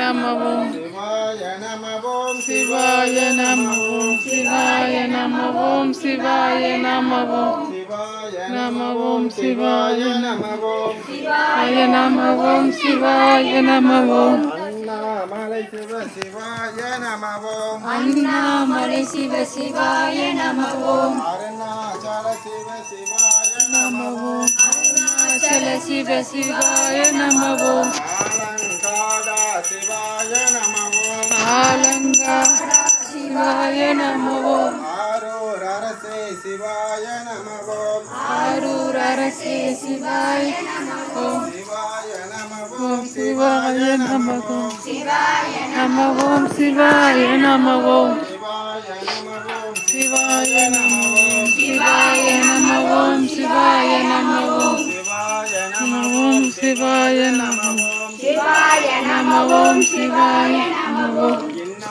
நமவோம் சிவாய நமவோம் சிவாய நமவோம் சிவாய நமவோம் சிவாய நமவோம் நமவோம் சிவாய நமவோம் சிவாய நமவோம் சிவாய நமவோம் அண்ணாமலை சிவ சிவாய நமவோம் அண்ணாமலை சிவ சிவாய நமவோம் அருணாச்சல சிவ சிவாய நமவோம் அருணாச்சல சிவ சிவாய நமவோம் శివాయ నమో ఆరురరసే శివాయ నమో ఆరురరసే శివాయ నమో శివాయ నమో శివాయ నమో శివాయ నమో శివాయ నమో శివాయ నమో శివాయ నమో శివాయ నమో నమోం శివాయ నమో శివాయ నమోం శివాయ నమో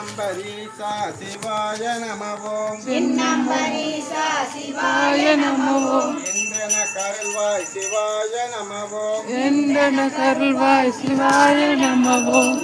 நமவோம் சிவாய நமவோம் இன்னம்பரீசா சிவாய நமவோம் இந்திரன கருள்வாய் சிவாய நமவோம் எந்தன கருள்வாய் சிவாய நமவோம்